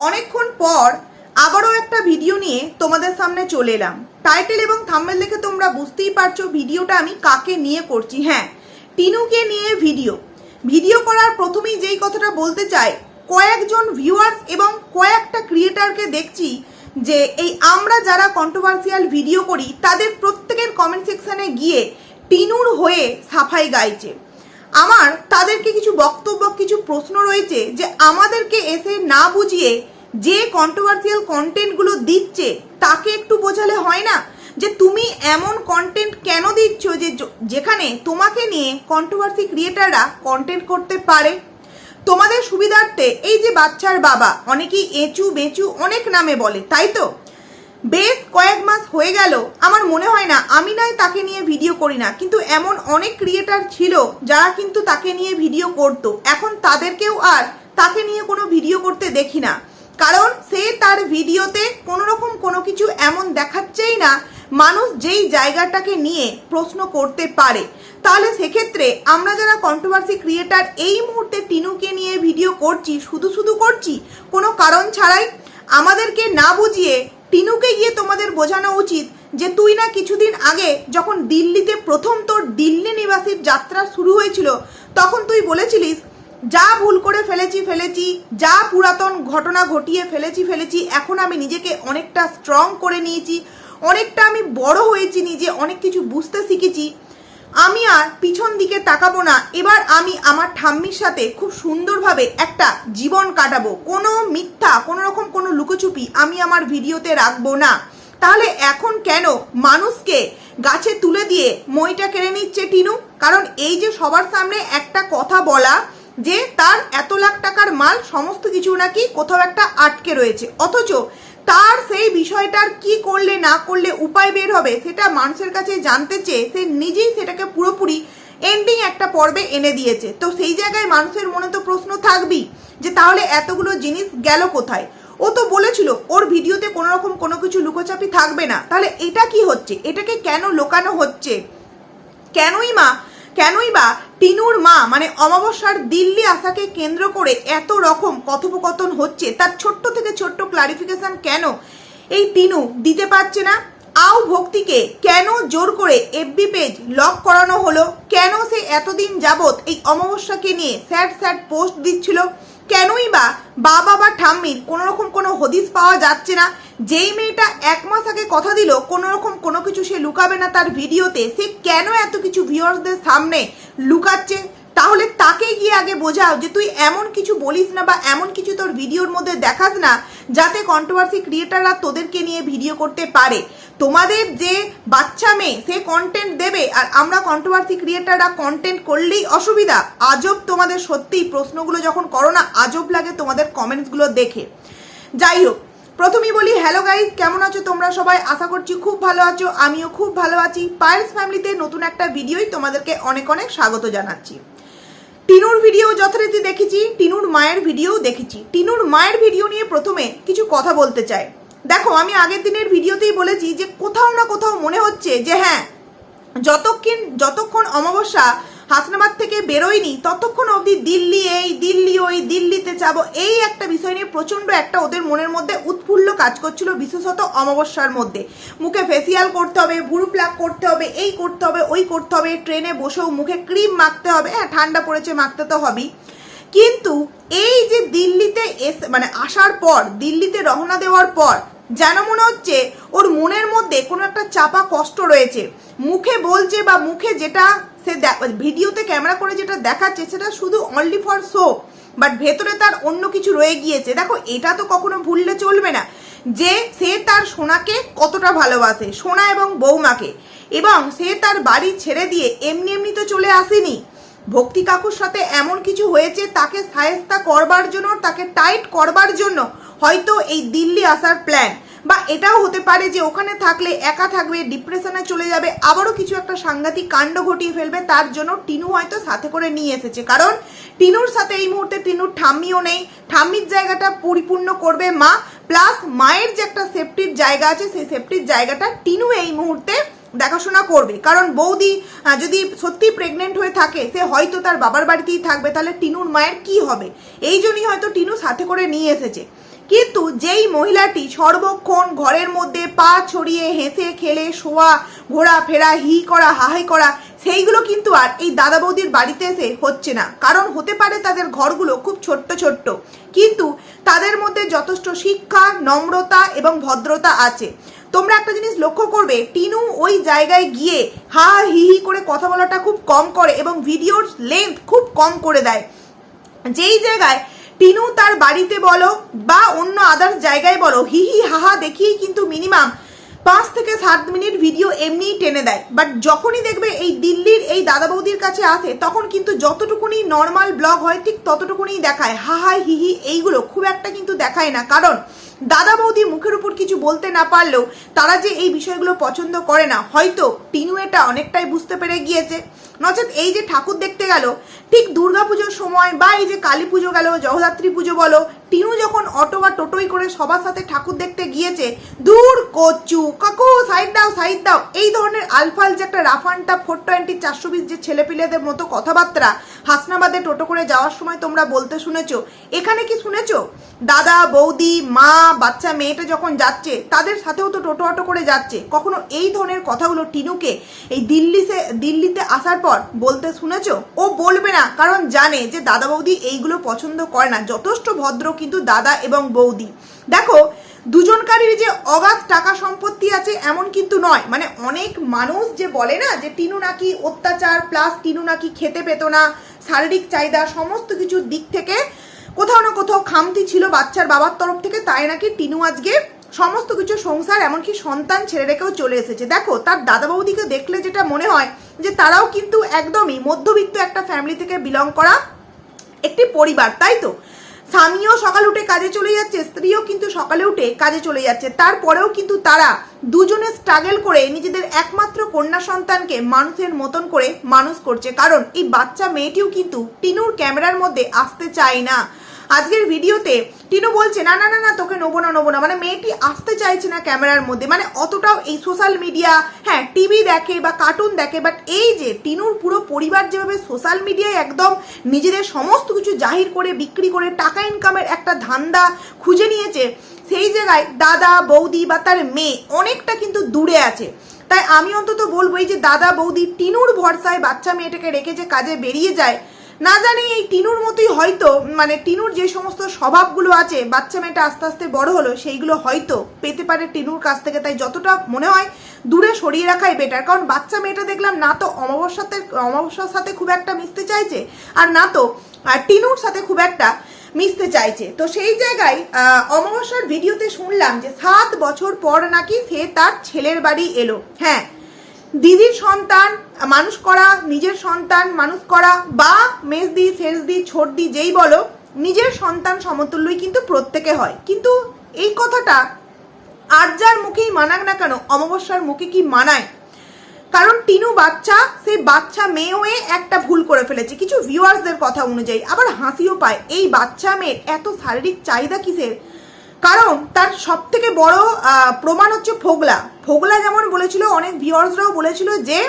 অনেকক্ষণ পর আবারও একটা ভিডিও নিয়ে তোমাদের সামনে চলে এলাম। টাইটেল এবং থাম্বেল দেখে তোমরা বুঝতেই পারছ ভিডিওটা আমি কাকে নিয়ে করছি। হ্যাঁ টিনুকে নিয়ে ভিডিও। ভিডিও করার প্রথমেই যেই কথাটা বলতে চাই, কয়েকজন ভিউয়ার্স এবং কয়েকটা ক্রিয়েটারকে দেখছি যে এই আমরা যারা কন্ট্রোভার্সিয়াল ভিডিও করি, তাদের প্রত্যেকের কমেন্ট সেকশানে গিয়ে টিনুর হয়ে সাফাই গাইছে। আমার তাদেরকে কিছু বক্তব্য, কিছু প্রশ্ন রয়েছে যে আমাদেরকে এসে না বুঝিয়ে যে কন্ট্রোভার্সিয়াল কন্টেন্টগুলো দিচ্ছে, তাকে একটু বোঝালে হয় না? যে তুমি এমন কন্টেন্ট কেন দিচ্ছ যে যেখানে তোমাকে নিয়ে কন্ট্রোভার্সি ক্রিয়েটাররা কন্টেন্ট করতে পারে? তোমাদের সুবিধার্থে এই যে বাচ্চার বাবা, অনেকেই এঁচু বেচু অনেক নামে বলে, তাই তো? বেশ কয়েক মাস হয়ে গেল, আমার মনে হয় না, আমি নয় তাকে নিয়ে ভিডিও করি না। কিন্তু এমন অনেক ক্রিয়েটার ছিল যারা কিন্তু তাকে নিয়ে ভিডিও করতো। এখন তাদেরকেও আর তাকে নিয়ে কোনো ভিডিও করতে দেখি না। কারণ সে তার ভিডিওতে কোনো রকম কোনো কিছু এমন দেখাচ্ছেই না, মানুষ যেই জায়গাটাকে নিয়ে প্রশ্ন করতে পারে। তাহলে সেক্ষেত্রে আমরা যারা কন্ট্রোভার্সি ক্রিয়েটার এই মুহূর্তে টিনুকে নিয়ে ভিডিও করছি, শুধু শুধু করছি, কোনো কারণ ছাড়াই আমাদেরকে না বুঝিয়ে টিনুকে গিয়ে তোমাদের বোঝানো উচিত যে তুই না কিছুদিন আগে যখন দিল্লিতে প্রথম তোর দিল্লি নিবাসীর যাত্রা শুরু হয়েছিল, তখন তুই বলেছিলিস, যা ভুল করে ফেলেছি ফেলেছি, যা পুরাতন ঘটনা ঘটিয়ে ফেলেছি ফেলেছি, এখন আমি নিজেকে অনেকটা স্ট্রং করে নিয়েছি, অনেকটা আমি বড় হয়েছি নিজে, অনেক কিছু বুঝতে শিখেছি। আমি আর পিছন দিকে তাকাবো না। এবার আমি আমার ঠাম্মির সাথে খুব সুন্দরভাবে একটা জীবন কাটাবো। কোনো মিথ্যা, কোনো রকম কোনো লুকোচুপি আমি আমার ভিডিওতে রাখব না। তাহলে এখন কেন মানুষকে গাছে তুলে দিয়ে মইটা কেড়ে নিচ্ছে টিনু? কারণ এই যে সবার সামনে একটা কথা বলা যে তার এত লাখ টাকার মাল, সমস্ত কিছু নাকি কোথাও একটা আটকে রয়েছে। অথচ তার সেই বিষয়টার কি করলে, না করলে উপায় বের হবে, সেটা মানুষের কাছে জানতে চেয়ে সে নিজেই সেটাকে পুরোপুরি এন্ডিং একটা পর্বে এনে দিয়েছে। তো সেই জায়গায় মানুষের মনে তো প্রশ্ন থাকবেই যে তাহলে এতগুলো জিনিস গেল কোথায়? ও তো বলেছিল, ওর ভিডিওতে কোনো রকম কোনো কিছু লুকোচাপি থাকবে না। তাহলে এটা কি হচ্ছে? এটাকে কেন লোকানো হচ্ছে? কেনই মা কেনই বা টিনুর মা মানে অমাবস্যার দিল্লি আসাকে কেন্দ্র করে এত রকম কথোপকথন হচ্ছে, তার ছোট্ট থেকে ছোট্ট ক্লারিফিকেশন কেন? এই টিনু দিতে পারছে না। আও ভক্তিকে কেন জোর করে এফবি পেজ লক করানো হলো? কেন সে এতদিন যাবৎ এই অমাবস্যাকে নিয়ে স্যাড স্যাড পোস্ট দিচ্ছিল? কেনই বা বাবা বা ঠাম্মির কোনোরকম কোনো হদিস পাওয়া যাচ্ছে না? যেই মেয়েটা এক মাস আগে কথা দিল কোনো রকম কোনো কিছু সে লুকাবে না তার ভিডিওতে, সে কেন এত কিছু ভিউয়ার্সদের সামনে লুকাচ্ছে? তাহলে তাকে গিয়ে আগে বোঝাও যে তুই এমন কিছু বলিস না বা এমন কিছু তোর ভিডিওর মধ্যে দেখাস না, যাতে কন্ট্রোভার্সি ক্রিয়েটাররা তোদেরকে নিয়ে ভিডিও করতে পারে। তোমাদের যে বাচ্চা মেয়ে, সে কন্টেন্ট দেবে, আর আমরা কন্ট্রোভার্সি ক্রিয়েটাররা কন্টেন্ট করলেই অসুবিধা। আজব তোমাদের সত্যিই প্রশ্নগুলো যখন করো না, আজব লাগে তোমাদের কমেন্টসগুলো দেখে। যাই হোক প্রথমেই বলি হ্যালো গাইজ কেমন আছো তোমরা সবাই? আশা করছি খুব ভালো আছো। আমিও খুব ভালো আছি। পায়েলস ফ্যামিলিতে নতুন একটা ভিডিওই তোমাদেরকে অনেক অনেক স্বাগত জানাচ্ছি। টিনুর ভিডিও যথারীতি দেখেছি, টিনুর মায়ের ভিডিও দেখেছি। টিনুর মায়ের ভিডিও নিয়ে প্রথমে কিছু কথা বলতে চাই। দেখো, আমি আগের দিনের ভিডিওতেই বলেছি যে কোথাও না কোথাও মনে হচ্ছে যে হ্যাঁ যতক্ষণ যতক্ষণ অমাবস্যা হাসনাবাদ থেকে বেরোয়নি, ততক্ষণ অবধি দিল্লি এই, দিল্লি ওই, দিল্লিতে যাব। এই একটা বিষয় নিয়ে প্রচণ্ড একটা ওদের মনের মধ্যে উৎফুল্ল কাজ করছিল বিশেষত অমাবস্যার মধ্যে। মুখে ফেসিয়াল করতে হবে, ভুরু প্লাক করতে হবে, এই করতে হবে, ওই করতে হবে, ট্রেনে বসেও মুখে ক্রিম মাখতে হবে হ্যাঁ ঠান্ডা পড়েছে, মাখতে তো হবেই। কিন্তু এই যে দিল্লিতে এস মানে আসার পর, দিল্লিতে রওনা দেওয়ার পর যেন মনে হচ্ছে ওর মনের মধ্যে কোনো একটা চাপা কষ্ট রয়েছে। মুখে বলছে বা মুখে যেটা সে ভিডিওতে ক্যামেরা করে যেটা দেখাচ্ছে সেটা শুধু অনলি ফর শো বাট ভেতরে তার অন্য কিছু রয়ে গিয়েছে। দেখো, এটা তো কখনো ভুললে চলবে না। যে সে তার সোনাকে কতটা ভালোবাসে, সোনা এবং বৌমাকে, এবং সে তার বাড়ি ছেড়ে দিয়ে এমনি এমনি তো চলে আসেনি। ভক্তি কাকুর সাথে এমন কিছু হয়েছে, তাকে সায়স্তা করবার জন্য, তাকে টাইট করবার জন্য হয়তো এই দিল্লি আসার প্ল্যান বা এটাও হতে পারে যে ওখানে থাকলে একা থাকবে ডিপ্রেশনে চলে যাবে, আবারও কিছু একটা সাংঘাতিক কাণ্ড ঘটিয়ে ফেলবে, তার জন্য টিনু হয়তো সাথে করে নিয়ে এসেছে। কারণ টিনুর সাথে এই মুহূর্তে টিনুর ঠাম্মিও নেই, ঠাম্মির জায়গাটা পরিপূর্ণ করবে মা প্লাস মায়ের যে একটা সেফটির জায়গা আছে, সেই সেফটির জায়গাটা টিনু এই মুহূর্তে দেখাশোনা করবে। কারণ বৌদি যদি সত্যি প্রেগনেন্ট হয়ে থাকে, সে হয়তো তার বাবার বাড়িতেই থাকবে, তাহলে টিনুর মায়ের কি হবে? এই জন্যই হয়তো টিনু সাথে করে নিয়ে এসেছে। কিন্তু যেই মহিলাটি সর্বক্ষণ ঘরের মধ্যে পা ছড়িয়ে হেসে খেলে, শোয়া ঘোরাফেরা হি করা হাহাই করা, সেইগুলো কিন্তু আর এই দাদা বৌদির বাড়িতে এসে হচ্ছে না। কারণ হতে পারে তাদের ঘরগুলো খুব ছোট্ট ছোট্ট। কিন্তু তাদের মধ্যে যথেষ্ট শিক্ষা, নম্রতা এবং ভদ্রতা আছে। তোমরা একটা জিনিস লক্ষ্য করবে, টিনু ওই জায়গায় গিয়ে হা, হি হি করে কথা বলাটা খুব কম করে এবং ভিডিওর লেন্থ খুব কম করে দেয়। যেই জায়গায় টিনু তার বাড়িতে বলো বা অন্য আদার্স জায়গায় বলো, হি হি হাহা দেখিয়েই কিন্তু মিনিমাম পাঁচ থেকে সাত মিনিট ভিডিও এমনিই টেনে দেয়। বাট যখনই দেখবে এই দিল্লির এই দাদা বৌদির কাছে আসে, তখন কিন্তু যতটুকুনি নর্মাল ব্লগ হয়, ঠিক ততটুকুনি দেখায়। হাহাই হিহি এইগুলো খুব একটা কিন্তু দেখায় না। কারণ দাদা বৌদি মুখের উপর কিছু বলতে না পারলেও তারা যে এই বিষয়গুলো পছন্দ করে না, হয়তো টিনু এটা অনেকটাই বুঝতে পেরে গিয়েছে। নচেত এই যে ঠাকুর দেখতে গেল, ঠিক দুর্গাপুজোর সময় বা এই যে কালী পুজো গেল, জগদ্ধাত্রী পুজো বলো, টিনু যখন অটো বা টোটোই করে সবার সাথে ঠাকুর দেখতে গিয়েছে, দূর কচু, কাকু সাইড দাও সাইড দাও, এই ধরনের আলফাল যে একটা রাফানটা ফোর টোয়েন্টি চারশো বিশ যে ছেলেপিলেদের মতো কথাবার্তা হাসনাবাদে টোটো করে যাওয়ার সময় তোমরা বলতে শুনেছো, এখানে কি শুনেছো? দাদা, বৌদি, মা বাচ্চা মেয়েটা যখন যাচ্ছে, তাদের সাথেও তো টোটো অটো করে যাচ্ছে। কখনো এই ধরনের কথাগুলো টিনুকে এই দিল্লিতে দিল্লিতে আসার পর বলতে শুনেছ? ও বলবে না, কারণ জানে যে দাদা বৌদি এইগুলো পছন্দ করে না। যথেষ্ট ভদ্র কিন্তু দাদা এবং বৌদি। দেখো, দুজনকারীর যে অগাধ টাকা সম্পত্তি আছে এমন কিন্তু নয়। মানে অনেক মানুষ যে বলে না যে টিনু নাকি অত্যাচার, প্লাস টিনু নাকি খেতে পেত না, শারীরিক চাহিদা, সমস্ত কিছুর দিক থেকে কোথাও না কোথাও খামতি ছিল বাচ্চার বাবার তরফ থেকে, তাই নাকি টিনু আজকে সমস্ত কিছু সংসার, এমনকি সন্তান ছেড়ে রেখেও চলে এসেছে। দেখো, তার দাদা দেখলে যেটা মনে হয় যে তারাও কিন্তু একদমই মধ্যবিত্ত একটা ফ্যামিলি থেকে বিলং করা একটি পরিবার, তাই তো? স্বামীও সকাল উঠে কাজে চলে যাচ্ছে, স্ত্রীও কিন্তু সকালে উঠে কাজে চলে যাচ্ছে। তারপরেও কিন্তু তারা দুজনে স্ট্রাগল করে নিজেদের একমাত্র কন্যা সন্তানকে মানুষের মতন করে মানুষ করছে। কারণ এই বাচ্চা মেয়েটিও কিন্তু টিনুর ক্যামেরার মধ্যে আসতে চায় না। আজকের ভিডিওতে টিনু বলছে, না না না না, তোকে নেব না নেব না। মানে মেয়েটি আসতে চাইছে না ক্যামেরার মধ্যে। মানে অতটাও এই সোশ্যাল মিডিয়া হ্যাঁ টিভি দেখে বা কার্টুন দেখে বাট এই যে টিনুর পুরো পরিবার যেভাবে সোশ্যাল মিডিয়ায় একদম নিজেদের সমস্ত কিছু জাহির করে, বিক্রি করে, টাকা ইনকামের একটা ধান্দা খুঁজে নিয়েছে, সেই জায়গায় দাদা, বৌদি বা তার মেয়ে অনেকটা কিন্তু দূরে আছে। তাই আমি অন্তত বলব, এই যে দাদা, বৌদি, টিনুর ভরসায় বাচ্চা মেয়েটাকে রেখে যে কাজে বেরিয়ে যায় না জানি এই টিনুর মতোই হয়তো মানে টিনুর যে সমস্ত স্বভাবগুলো আছে, বাচ্চা মেয়েটা আস্তে আস্তে বড় হলো, সেইগুলো হয়তো পেতে পারে টিনুর কাছ থেকে। তাই যতটা মনে হয় দূরে সরিয়ে রাখাই বেটার কারণ বাচ্চা মেয়েটা দেখলাম না তো অমাবস্যাতে অমাবস্যার সাথে খুব একটা মিশতে চাইছে, আর না তো টিনুর সাথে খুব একটা মিশতে চাইছে। তো সেই জায়গায় অমাবস্যার ভিডিওতে শুনলাম যে সাত বছর পর নাকি সে তার ছেলের বাড়ি এলো। হ্যাঁ দিদির সন্তান, মানুষ করা, নিজের সন্তান, মানুষ করা, বা মেজদি শেষদি ছোটদি, যেই বলো, নিজের সন্তান সমতুল্যই কিন্তু প্রত্যেকে হয়। কিন্তু এই কথাটা আর যার মুখেই মানাক না কেন, অমাবস্যার মুখে কি মানায়? কারণ টিনু বাচ্চা সেই বাচ্চা মেয়ে হয়ে একটা ভুল করে ফেলেছে। কিছু ভিউয়ার্সদের কথা অনুযায়ী, আবার হাসিও পায়, এই বাচ্চা মেয়ের এত শারীরিক চাহিদা কিসের? কারণ তার সব থেকে বড় প্রমাণ হচ্ছে ফোগলা। ফোগলা যেমন বলেছিল, অনেক ভিউয়ার্সরাও বলেছিল যে,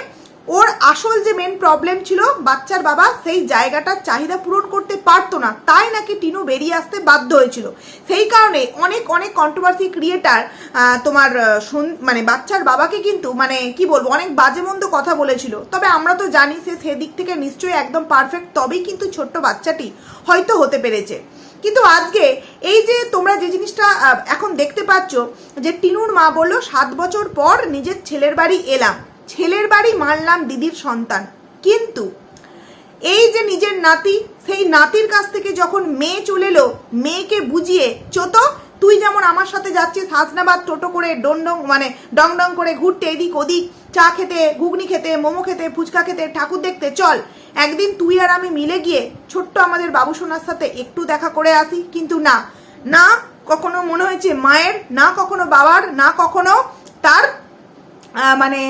ওর আসল যে মেন প্রবলেম ছিল, বাচ্চার বাবা সেই জায়গাটার চাহিদা পূরণ করতে পারতো না। তাই নাকি টিনু বেরিয়ে আসতে বাধ্য হয়েছিল। সেই কারণে অনেক অনেক কন্ট্রোভার্সি ক্রিয়েটার তোমার মানে বাচ্চার বাবাকে কিন্তু মানে কি বলব, অনেক বাজে মন্দ কথা বলেছিল। তবে আমরা তো জানি সে সেদিক থেকে নিশ্চয়ই একদম পারফেক্ট তবেই কিন্তু ছোট্ট বাচ্চাটি হয়তো হতে পেরেছে। কিন্তু আজকে এই যে তোমরা যে জিনিসটা এখন দেখতে পাচ্ছ যে টিনুর মা বলল, সাত বছর পর নিজের ছেলের বাড়ি এলাম। ছেলের বাড়ি মানলাম দিদির সন্তান। কিন্তু এই যে নিজের নাতি, সেই নাতির কাছ থেকে যখন মেয়ে চলে এলো, মেয়েকে বুঝিয়ে, চোত, তুই যেমন আমার সাথে যাচ্ছিস, হাসনাবাদ টোটো করে ডং মানে ডং ডং করে ঘুরতে এদিক ওদিক চা খেতে, ঘুগনি খেতে, মোমো খেতে, ফুচকা খেতে, ঠাকুর দেখতে, চল। একদিন তুই আর আমি মিলে গিয়ে ছোট্ট আমাদের বাবু সোনার সাথে একটু দেখা করে আসি। কিন্তু না না কখনো মনে হয়েছে মায়ের, না কখনো বাবার, না কখনো তার মানে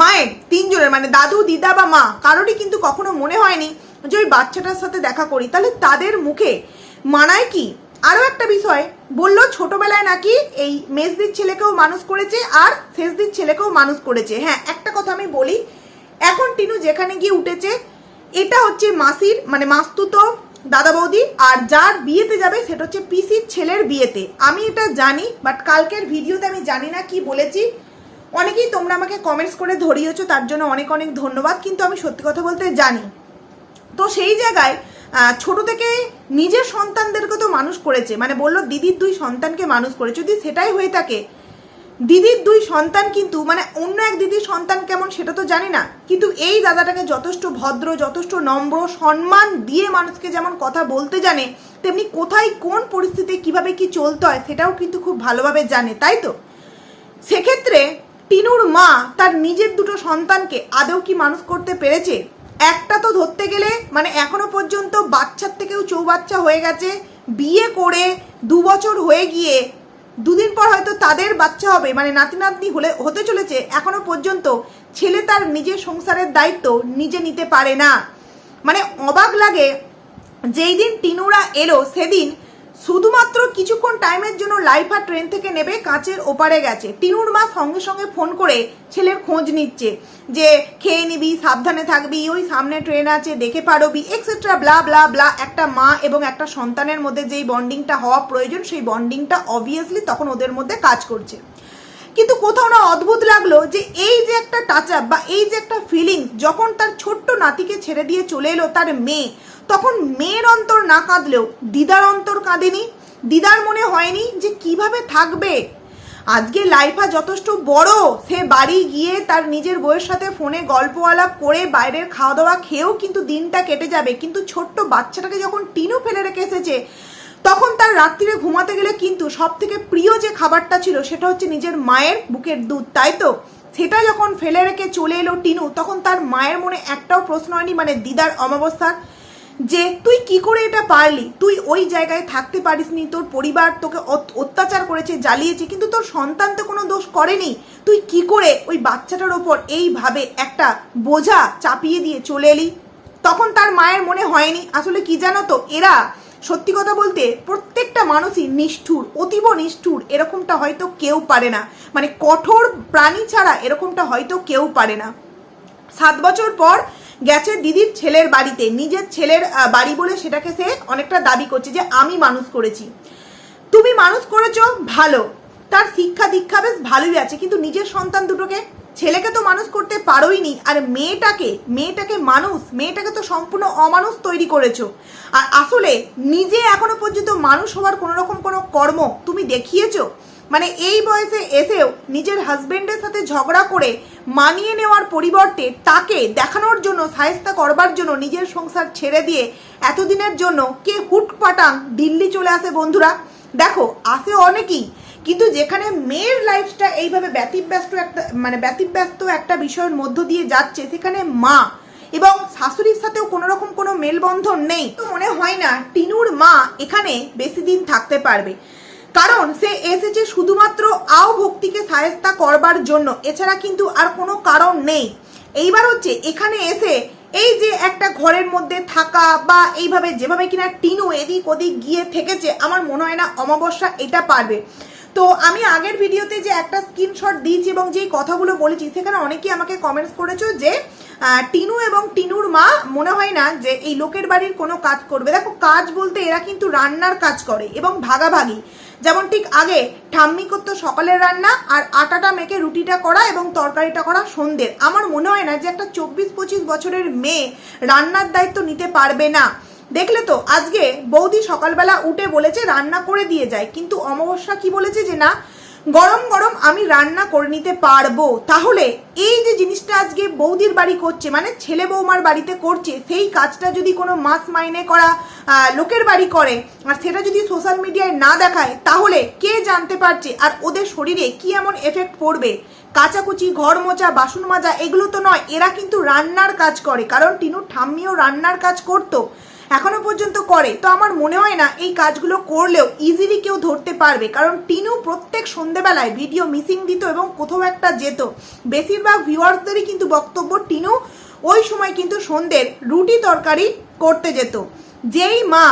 মায়ের, তিনজনের মানে দাদু, দিদা বা মা, কারোরই কিন্তু কখনো মনে হয়নি যে ওই বাচ্চাটার সাথে দেখা করি। তাহলে তাদের মুখে মানায় কি? আরও একটা বিষয়, বলল ছোটবেলায় নাকি এই মেজদির ছেলেকেও মানুষ করেছে আর শেষদির ছেলেকেও মানুষ করেছে। হ্যাঁ একটা কথা আমি বলি, এখন টিনু যেখানে গিয়ে উঠেছে, এটা হচ্ছে মাসির মানে মাস্তুতো দাদা বৌদি আর যার বিয়েতে যাবে সেটা হচ্ছে পিসির ছেলের বিয়েতে। আমি এটা জানি বাট কালকের ভিডিওতে আমি জানি না কি বলেছি। অনেকেই তোমরা আমাকে কমেন্টস করে ধরিয়েছো, তার জন্য অনেক অনেক ধন্যবাদ, কিন্তু আমি সত্যি কথা বলতে জানি। তো সেই জায়গায় ছোট থেকে নিজের সন্তানদেরকে তো মানুষ করেছে। মানে বলল, দিদির দুই সন্তানকে মানুষ করেছে। যদি সেটাই হয়ে থাকে, দিদির দুই সন্তান কিন্তু মানে অন্য এক দিদির সন্তান কেমন সেটা তো জানি না, কিন্তু এই দাদাটাকে যথেষ্ট ভদ্র, যথেষ্ট নম্র, সম্মান দিয়ে মানুষকে যেমন কথা বলতে জানে, তেমনি কোথায় কোন পরিস্থিতি, কীভাবে কি চলতে হয়, সেটাও কিন্তু খুব ভালোভাবে জানে, তাই তো? সেক্ষেত্রে টিনুর মা তার নিজের দুটো সন্তানকে আদৌ কি মানুষ করতে পেরেছে? একটা তো ধরতে গেলে মানে এখনও পর্যন্ত বাচ্চার থেকেও চৌবাচ্চা হয়ে গেছে। বিয়ে করে দু বছর হয়ে গিয়ে দুদিন পর হয়তো তাদের বাচ্চা হবে মানে নাতি নাতনি হলে, হতে চলেছে, এখনও পর্যন্ত ছেলে তার নিজের সংসারের দায়িত্ব নিজে নিতে পারে না। মানে অবাক লাগে, যেই দিন টিনুরা এলো, সেদিন শুধুমাত্র কিছুক্ষণ টাইমের জন্য লাইফা ট্রেন থেকে নেবে, কাঁচের ওপারে গেছে। টিনুর মা সঙ্গে সঙ্গে ফোন করে ছেলের খোঁজ নিচ্ছে যে খেয়ে নিবি, সাবধানে থাকবি, ওই সামনে ট্রেন আছে, দেখে পারবি এক্সেট্রা ব্লা ব্লা ব্লা একটা মা এবং একটা সন্তানের মধ্যে যেই বন্ডিংটা হওয়া প্রয়োজন, সেই বন্ডিংটা অবভিয়াসলি তখন ওদের মধ্যে কাজ করছে। কিন্তু কোথাও না অদ্ভুত লাগল যে এই যে একটা টাচ আপ বা এই যে একটা ফিলিং যখন তার ছোট্ট নাতিকে ছেড়ে দিয়ে চলে এলো, তার মেয়ে তখন মেয়ের অন্তর না কাঁদলেও দিদার অন্তর কাঁদেনি। দিদার মনে হয়নি যে কীভাবে থাকবে। আজকে লাইফা যথেষ্ট বড়। সে বাড়ি গিয়ে তার নিজের বউয়ের সাথে ফোনে গল্প আলাপ করে বাইরের খাওয়া দাওয়া খেয়েও কিন্তু দিনটা কেটে যাবে। কিন্তু ছোট্ট বাচ্চাটাকে যখন টিনু ফেলে রেখে এসেছে, তখন তার রাত্রিরে ঘুমাতে গেলে কিন্তু সব থেকে প্রিয় যে খাবারটা ছিল সেটা হচ্ছে নিজের মায়ের বুকের দুধ, তাই তো? সেটা যখন ফেলে রেখে চলে এলো টিনু, তখন তার মায়ের মনে একটাও প্রশ্ন হয়নি মানে দিদার অমাবস্যার যে তুই কি করে এটা পারলি? তুই ওই জায়গায় থাকতে পারিসনি, তোর পরিবার তোকে অত- অত্যাচার করেছে, জ্বালিয়েছে, কিন্তু তোর সন্তান তো কোনো দোষ করেনি। তুই কি করে ওই বাচ্চাটার ওপর এইভাবে একটা বোঝা চাপিয়ে দিয়ে চলে এলি? তখন তার মায়ের মনে হয়নি। আসলে কি জানো তো, এরা, সত্যি কথা বলতে, প্রত্যেকটা মানুষই নিষ্ঠুর, অতীব নিষ্ঠুর, এরকমটা হয়তো কেউ পারে না। মানে কঠোর প্রাণী ছাড়া এরকমটা হয়তো কেউ পারে না। সাত বছর পর গেছে দিদির ছেলের বাড়িতে, নিজের ছেলের বাড়ি বলে সেটাকে সে অনেকটা দাবি করছে যে আমি মানুষ করেছি। তুমি মানুষ করেছ, ভালো। তার শিক্ষা দীক্ষা বেশ ভালোই আছে, কিন্তু নিজের সন্তান দুটোকে, ছেলেকে তো মানুষ করতে পারোইনি আর মেয়েটাকে মেয়েটাকে মানুষ, মেয়েটাকে তো সম্পূর্ণ অমানুষ তৈরি করেছ। আর আসলে নিজে এখনও পর্যন্ত মানুষ হওয়ার কোনো রকম কোনো কর্ম তুমি দেখিয়েছো? মানে এই বয়সে এসেও নিজের হাজবেন্ডের সাথে ঝগড়া করে মানিয়ে নেওয়ার পরিবর্তে তাকে দেখানোর জন্য সাহেস্তা করবার জন্য, নিজের সংসার ছেড়ে দিয়ে এতদিনের জন্য কে হুট পাটাং দিল্লি চলে আসে বন্ধুরা? দেখো, আসে অনেকেই, কিন্তু যেখানে মেয়ের লাইফটা এইভাবে ব্যতিব্যস্ত একটা মানে ব্যতিব্যস্ত একটা বিষয়ের মধ্য দিয়ে যাচ্ছে, সেখানে মা এবং শাশুড়ির সাথেও কোনো রকম কোনো মেলবন্ধন নেই। তো মনে হয় না, টিনুর মা এখানে বেশি দিন থাকতে পারবে। কারণ সে এসেছে শুধুমাত্র আও ভক্তিকে সায়স্তা করবার জন্য। এছাড়া কিন্তু আর কোনো কারণ নেই। এইবার হচ্ছে এখানে এসে এই যে একটা ঘরের মধ্যে থাকা বা এইভাবে যেভাবে কিনা টিনু এদিক ওদিক গিয়ে থেকেছে, আমার মনে হয় না অমাবস্যা এটা পারবে। তো আমি আগের ভিডিওতে যে একটা স্ক্রিনশট দিয়েছি এবং যেই কথাগুলো বলেছি, সেখানে অনেকেই আমাকে কমেন্টস করেছ যে টিনু এবং টিনুর মা মনে হয় না যে এই লোকের বাড়ির কোনো কাজ করবে। দেখো, কাজ বলতে এরা কিন্তু রান্নার কাজ করে এবং ভাগাভাগি। যেমন ঠিক আগে ঠাম্মি করতো সকালের রান্না আর আটাটা মেখে রুটিটা করা এবং তরকারিটা করা সন্ধ্যের আমার মনে হয় না যে একটা চব্বিশ পঁচিশ বছরের মেয়ে রান্নার দায়িত্ব নিতে পারবে না। দেখলে তো, আজকে বৌদি সকালবেলা উঠে বলেছে রান্না করে দিয়ে যায়, কিন্তু অমাবস্যা কি বলেছে যে না গরম গরম আমি রান্না করে নিতে পারব। তাহলে এই যে জিনিসটা আজকে বৌদির বাড়ি করছে মানে ছেলে বৌমার বাড়িতে করছে, সেই কাজটা যদি কোনো মাস মাইনে করা লোকের বাড়ি করে, আর সেটা যদি সোশ্যাল মিডিয়ায় না দেখায়, তাহলে কে জানতে পারছে? আর ওদের শরীরে কি এমন এফেক্ট পড়বে? কাচাকুচি, ঘর মোচা বাসন মাজা, এগুলো তো নয়, এরা কিন্তু রান্নার কাজ করে। কারণ টিনুর ঠাম্মিও রান্নার কাজ করতো। এখনও পর্যন্ত করে। তো আমার মনে হয় না এই কাজগুলো করলেও ইজিলি কেউ ধরতে পারবে। কারণ টিনু প্রত্যেক সন্ধেবেলায় ভিডিও মিসিং দিত এবং কোথাও একটা যেত। বেশিরভাগ ভিউয়ার্সদেরই কিন্তু বক্তব্য টিনু ওই সময় কিন্তু সন্ধ্যের রুটি তরকারি করতে যেত। যেই মা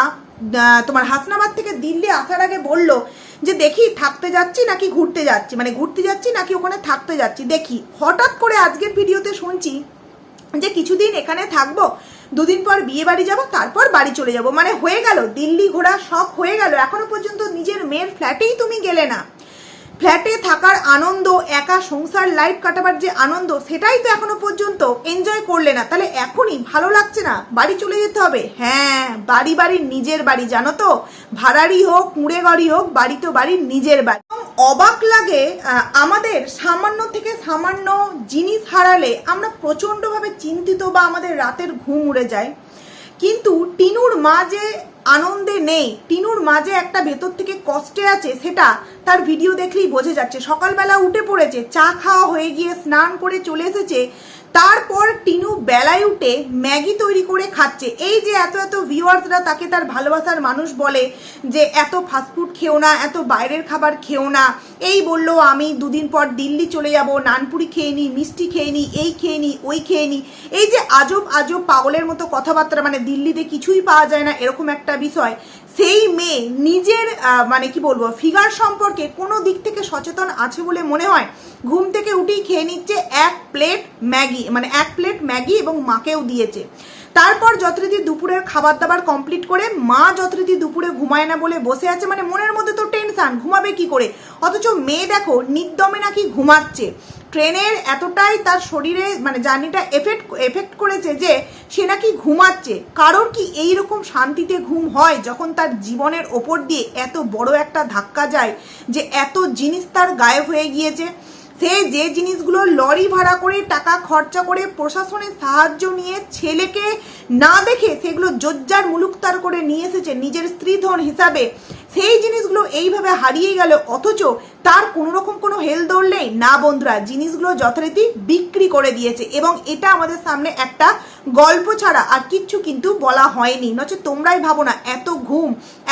তোমার হাসনাবাদ থেকে দিল্লি আসার আগে বলল যে, দেখি, থাকতে যাচ্ছি নাকি ঘুরতে যাচ্ছি? মানে ঘুরতে যাচ্ছি নাকি ওখানে থাকতে যাচ্ছি? দেখি, হঠাৎ করে আজকের ভিডিওতে শুনছি যে, কিছুদিন এখানে থাকব দুদিন পর বিয়ে বাড়ি যাব, তারপর বাড়ি চলে যাব। মানে হয়ে গেল, দিল্লি ঘোরা সব হয়ে গেল। এখনও পর্যন্ত নিজের মেয়ের ফ্ল্যাটেই তুমি গেলে না। ফ্ল্যাটে থাকার আনন্দ, একা সংসার লাইফ কাটাবার যে আনন্দ, সেটাই তো এখনও পর্যন্ত এনজয় করলে না। তাহলে এখনই ভালো লাগছে না? বাড়ি চলে যেতে হবে? হ্যাঁ বাড়ি বাড়ির নিজের বাড়ি, জানো তো? ভাড়ারই হোক কুঁড়ে গাড়ি হোক, বাড়ি তো বাড়ির নিজের বাড়ি। অবাক লাগে আমাদের সামান্য থেকে সামান্য জিনিস হারালে আমরা প্রচণ্ডভাবে চিন্তিত বা আমাদের রাতের ঘুম উড়ে যায়। কিন্তু টিনুর মা যে আনন্দে নেই। টিনুর মাঝে একটা ভেতর থেকে কষ্টে আছে, সেটা তার ভিডিও দেখলেই বোঝা যাচ্ছে। সকালবেলা উঠে পড়েছে, চা খাওয়া হয়ে গিয়ে স্নান করে চলে এসেছে। তারপর টিনু বেলায় উঠে ম্যাগি তৈরি করে খাচ্ছে। এই যে এত এত ভিউয়ার্সরা তাকে তার ভালোবাসার মানুষ বলে যে এত ফাস্টফুড খেও না, এত বাইরের খাবার খেও না। এই বলল, আমি দুদিন পর দিল্লি চলে যাব, নানপুরি খেয়ে নিই মিষ্টি খেয়ে নিই এই খেয়ে নিই ওই খেয়ে নিই এই যে আজব আজব পাগলের মতো কথাবার্তা মানে দিল্লিতে কিছুই পাওয়া যায় না, এরকম একটা বিষয়। সেই মেয়ে নিজের মানে কি বলব ফিগার সম্পর্কে কোনো দিক থেকে সচেতন আছে বলে মনে হয়? ঘুম থেকে উঠেই খেয়ে নিচ্ছে এক প্লেট ম্যাগি মানে এক প্লেট ম্যাগি এবং মাকেও দিয়েছে। তারপর যথারীতি দুপুরের খাবার দাবার কমপ্লিট করে মা যথারীতি দুপুরে ঘুমায় না বলে বসে আছে মানে মনের মধ্যে তো টেনশান ঘুমাবে কি করে? অথচ মেয়ে দেখো, নির্দমে নাকি ঘুমাচ্ছে। ট্রেনের এতটাই তার শরীরে মানে জার্নিটা এফেক্ট এফেক্ট করেছে যে সে নাকি ঘুমাচ্ছে। কারোর কি এই রকম শান্তিতে ঘুম হয় যখন তার জীবনের ওপর দিয়ে এত বড় একটা ধাক্কা যায় যে এত জিনিস তার গায়েব হয়ে গিয়েছে? সে যে জিনিসগুলো লরি ভাড়া করে টাকা খরচা করে প্রশাসনের সাহায্য নিয়ে ছেলেকে না দেখে সেগুলো জজ্জার মুলুকতার করে নিয়ে এসেছে নিজের স্ত্রীধন হিসাবে। সেই জিনিসগুলো এইভাবে হারিয়ে গেল, অথচ তার কোনো রকম কোনো হেল নেই। না বন্ধুরা, জিনিসগুলো যথারীতি বিক্রি করে দিয়েছে এবং এটা আমাদের সামনে একটা গল্প ছাড়া আর কিচ্ছু কিন্তু বলা হয়নি। নচে তোমরাই ভাবো না, এত ঘুম,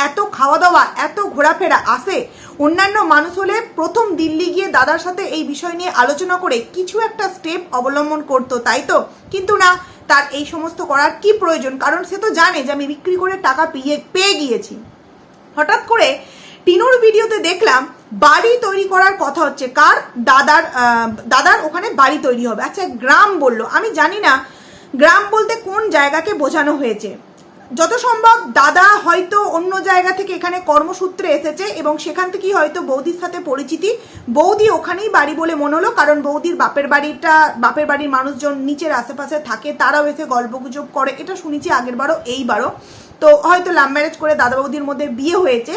এত খাওয়া দাওয়া এত ঘোরাফেরা আসে। অন্যান্য মানুষ হলে প্রথম দিল্লি গিয়ে দাদার সাথে এই বিষয় নিয়ে আলোচনা করে কিছু একটা স্টেপ অবলম্বন করতো, তাই তো? কিন্তু না, তার এই সমস্ত করার কি প্রয়োজন? কারণ সে তো জানে যে আমি বিক্রি করে টাকা পেয়ে পেয়ে গিয়েছি। হঠাৎ করে টিনুর ভিডিওতে দেখলাম বাড়ি তৈরি করার কথা হচ্ছে। কার? দাদার দাদার ওখানে বাড়ি তৈরি হবে। আচ্ছা গ্রাম বলল। আমি জানি না গ্রাম বলতে কোন জায়গাকে বোঝানো হয়েছে। যত সম্ভব দাদা হয়তো অন্য জায়গা থেকে এখানে কর্মসূত্রে এসেছে এবং সেখান থেকেই হয়তো বৌদির সাথে পরিচিতি। বৌদি ওখানেই বাড়ি বলে মনে হলো, কারণ বৌদির বাপের বাড়িটা, বাপের বাড়ির মানুষজন নিচের আশেপাশে থাকে, তারাও এসে গল্পগুজব করে। এটা শুনেছি আগের বারও এইবারও। তো হয়তো লাভ ম্যারেজ করে দাদা বৌদির মধ্যে বিয়ে হয়েছে।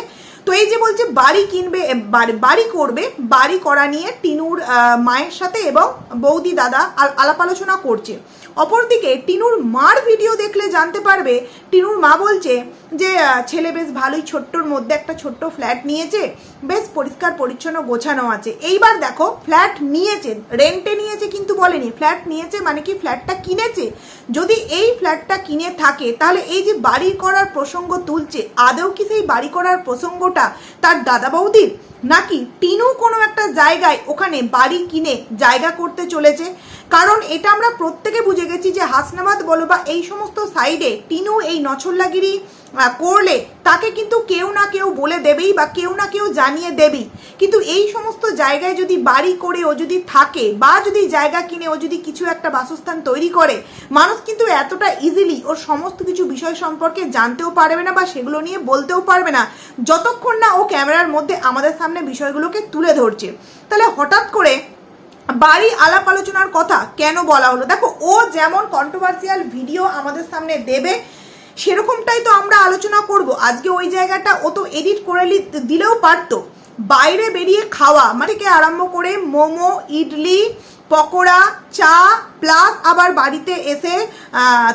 তো এই যে বলছে, বাড়ি কিনবে বাড়ি- করবে, বাড়ি করা নিয়ে টিনুর মায়ের সাথে এবং বৌদি, দাদা আল- আলাপ আলোচনা করছে। অপরদিকে টিনুর মার ভিডিও দেখলে জানতে পারবে টিনুর মা বলছে যে ছেলে বেশ ভালোই ছোট্টর মধ্যে একটা ছোট্ট ফ্ল্যাট নিয়েছে, বেশ পরিষ্কার পরিচ্ছন্ন গোছানো আছে। এইবার দেখো, ফ্ল্যাট নিয়েছে রেন্টে নিয়েছে কিন্তু বলেনি, ফ্ল্যাট নিয়েছে মানে কি ফ্ল্যাটটা কিনেছে? যদি এই ফ্ল্যাটটা কিনে থাকে, তাহলে এই যে বাড়ি করার প্রসঙ্গ তুলছে, আদৌ কি সেই বাড়ি করার প্রসঙ্গটা তার দাদা বৌদির? নাকি টিনু কোনো একটা জায়গায় ওখানে বাড়ি কিনে জায়গা করতে চলেছে? কারণ এটা আমরা প্রত্যেকে বুঝে গেছি যে হাসনাবাদ বলো বা এই সমস্ত সাইডে টিনু এই নছল্লাগিরি আহ, করলে তাকে কিন্তু কেউ না কেউ বলে দেবেই বা কেউ না কেউ জানিয়ে দেবেই। কিন্তু এই সমস্ত জায়গায় যদি বাড়ি করে ও যদি থাকে বা যদি জায়গা কিনে ও যদি কিছু একটা বাসস্থান তৈরি করে মানুষ কিন্তু এতটা ইজিলি ওর সমস্ত কিছু বিষয় সম্পর্কে জানতেও পারবে না বা সেগুলো নিয়ে বলতেও পারবে না যতক্ষণ না ও ক্যামেরার মধ্যে আমাদের সামনে বিষয়গুলোকে তুলে ধরছে। তাহলে হঠাৎ করে বাড়ি আলাপ আলোচনার কথা কেন বলা হলো? দেখো ও যেমন কন্ট্রোভার্সিয়াল ভিডিও আমাদের সামনে দেবে সেরকমটাই তো আমরা আলোচনা করব। আজকে ওই জায়গাটা ও তো এডিট করে দিলেও পারতো। বাইরে বেরিয়ে খাওয়া মানে থেকে আরম্ভ করে মোমো, ইডলি, পকোড়া, চা প্লাস আবার বাড়িতে এসে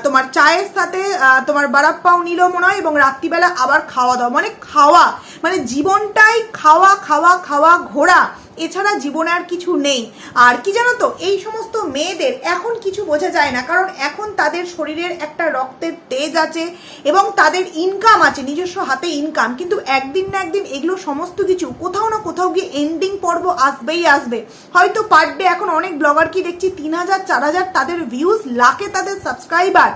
তোমার চায়ের সাথে তোমার বারাপ্পাও নিল মনে হয় এবং রাত্রিবেলা আবার খাওয়া দাওয়া মানে খাওয়া মানে জীবনটাই খাওয়া খাওয়া খাওয়া, ঘোরা। এছাড়া জীবনে আর কিছু নেই। আর কি জানো তো, এই সমস্ত মেয়েদের এখন কিছু বোঝা যায় না, কারণ এখন তাদের শরীরের একটা রক্তের তেজ আছে এবং তাদের ইনকাম আছে, নিজস্ব হাতে ইনকাম কিন্তু একদিন না একদিন এগুলো সমস্ত কিছু কোথাও না কোথাও গিয়ে এন্ডিং পর্ব আসবেই আসবে। হয়তো পার ডে এখন অনেক ব্লগার কি দেখছি, তিন হাজার, চার হাজার তাদের ভিউজ লাখে তাদের সাবস্ক্রাইবার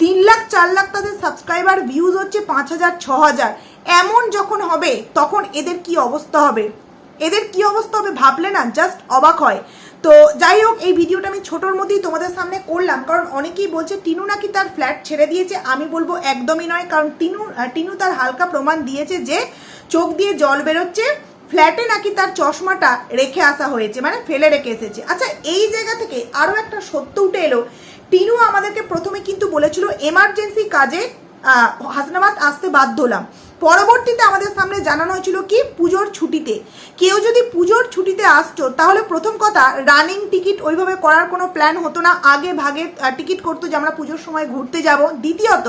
তিন লাখ, চার লাখ তাদের সাবস্ক্রাইবার ভিউজ হচ্ছে পাঁচ হাজার, ছ হাজার। এমন যখন হবে, তখন এদের কি অবস্থা হবে? এদের কি অবস্থা হবে ভাবলে না জাস্ট অবাক হয়। তো যাই হোক, এই ভিডিওটা আমি ছোটোর মধ্যেই তোমাদের সামনে করলাম, কারণ অনেকেই বলছে টিনু নাকি তার ফ্ল্যাট ছেড়ে দিয়েছে। আমি বলব একদমই নয়, কারণ টিনু টিনু তার হালকা প্রমাণ দিয়েছে যে চোখ দিয়ে জল বেরোচ্ছে ফ্ল্যাটে নাকি তার চশমাটা রেখে আসা হয়েছে মানে ফেলে রেখে এসেছে। আচ্ছা এই জায়গা থেকে আরও একটা সত্য উঠে এলো। টিনু আমাদেরকে প্রথমে কিন্তু বলেছিল এমার্জেন্সি কাজে হাসনাবাদ আসতে বাধ্য হলাম। পরবর্তীতে আমাদের সামনে জানানো হয়েছিল কি? পুজোর ছুটিতে। কেউ যদি পুজোর ছুটিতে আসতো, তাহলে প্রথম কথা রানিং টিকিট ওইভাবে করার কোনো প্ল্যান হতো না। আগে ভাগে টিকিট করতো যে আমরা পুজোর সময় ঘুরতে যাব। দ্বিতীয়ত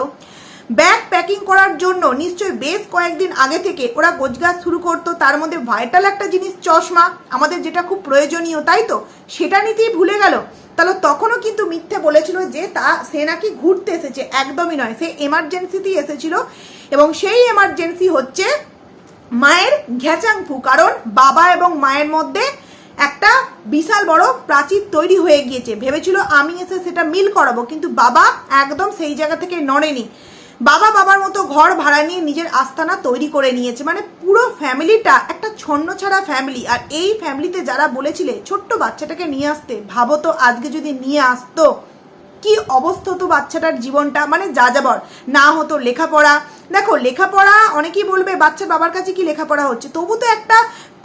ব্যাগ প্যাকিং করার জন্য নিশ্চয়ই বেশ কয়েকদিন আগে থেকে ওরা গোজগাছ শুরু করতো, তার মধ্যে ভাইটাল একটা জিনিস, চশমা, আমাদের যেটা খুব প্রয়োজনীয়, তাই তো? সেটা নিতেই ভুলে গেল। তাহলে তখনও কিন্তু মিথ্যে বলেছিল যে তা, সে নাকি ঘুরতে এসেছে, একদমই নয়, সে এমার্জেন্সিতেই এসেছিল। এবং সেই এমার্জেন্সি হচ্ছে মায়ের ঘ্যাচাংফু কারণ বাবা এবং মায়ের মধ্যে একটা বিশাল বড় প্রাচীর তৈরি হয়ে গিয়েছে। ভেবেছিল আমি এসে সেটা মিল করাবো, কিন্তু বাবা একদম সেই জায়গা থেকে নড়েনি। বাবা বাবার মতো ঘর ভাড়া নিয়ে নিজের আস্তানা তৈরি করে নিয়েছে। মানে পুরো ফ্যামিলিটা একটা ছন্ন ছাড়া ফ্যামিলি। আর এই ফ্যামিলিতে যারা বলেছিলে ছোট্ট বাচ্চাটাকে নিয়ে আসতে, ভাবো তো আজকে যদি নিয়ে আসতো, কি অবস্থা হতো বাচ্চাটার জীবনটা? মানে যা যাবর, না হতো লেখাপড়া। দেখো, লেখাপড়া অনেকেই বলবে, বাচ্চার বাবার কাছে কি লেখাপড়া হচ্ছে? তবু তো একটা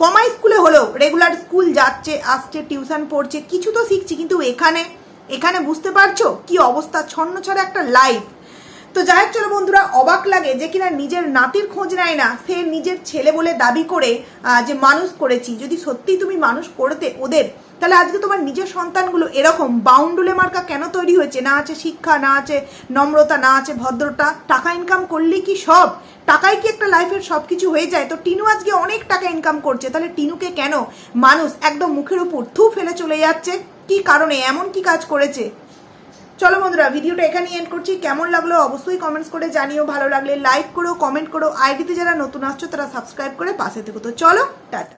কমাই স্কুলে হলেও, রেগুলার স্কুল যাচ্ছে, আসছে, টিউশন পড়ছে, কিছু তো শিখছি। কিন্তু এখানে এখানে বুঝতে পারছ কি অবস্থা? ছন্ন ছাড়া একটা লাইফ তো যাই চলো বন্ধুরা, অবাক লাগে যে কিনা নিজের নাতির খোঁজ নেয় না, সে নিজের ছেলে বলে দাবি করে যে মানুষ করেছি। যদি সত্যিই তুমি মানুষ করতে ওদের, তাহলে আজকে তোমার নিজের সন্তানগুলো এরকম বাউন্ডুলে মার্কা কেন তৈরি হয়েছে? না আছে শিক্ষা, না আছে নম্রতা, না আছে ভদ্রতা। টাকা ইনকাম করলেই কি সব? টাকায় কি একটা লাইফের সব কিছু হয়ে যায়? তো টিনু আজকে অনেক টাকা ইনকাম করছে, তাহলে টিনুকে কেন? মানুষ একদম মুখের উপর থু ফেলে চলে যাচ্ছে। কি কারণে? এমন কি কাজ করেছে? চলো বন্ধুরা, ভিডিওটা এখানে এন্ড করছি। কেমন লাগল অবশ্যই কমেন্টস করে জানিও। ভালো লাগলে লাইক করো কমেন্ট করো। আইডিতে যারা নতুন আসছো, তারা সাবস্ক্রাইব করে পাশে থেকো। তো চলো, টাটা।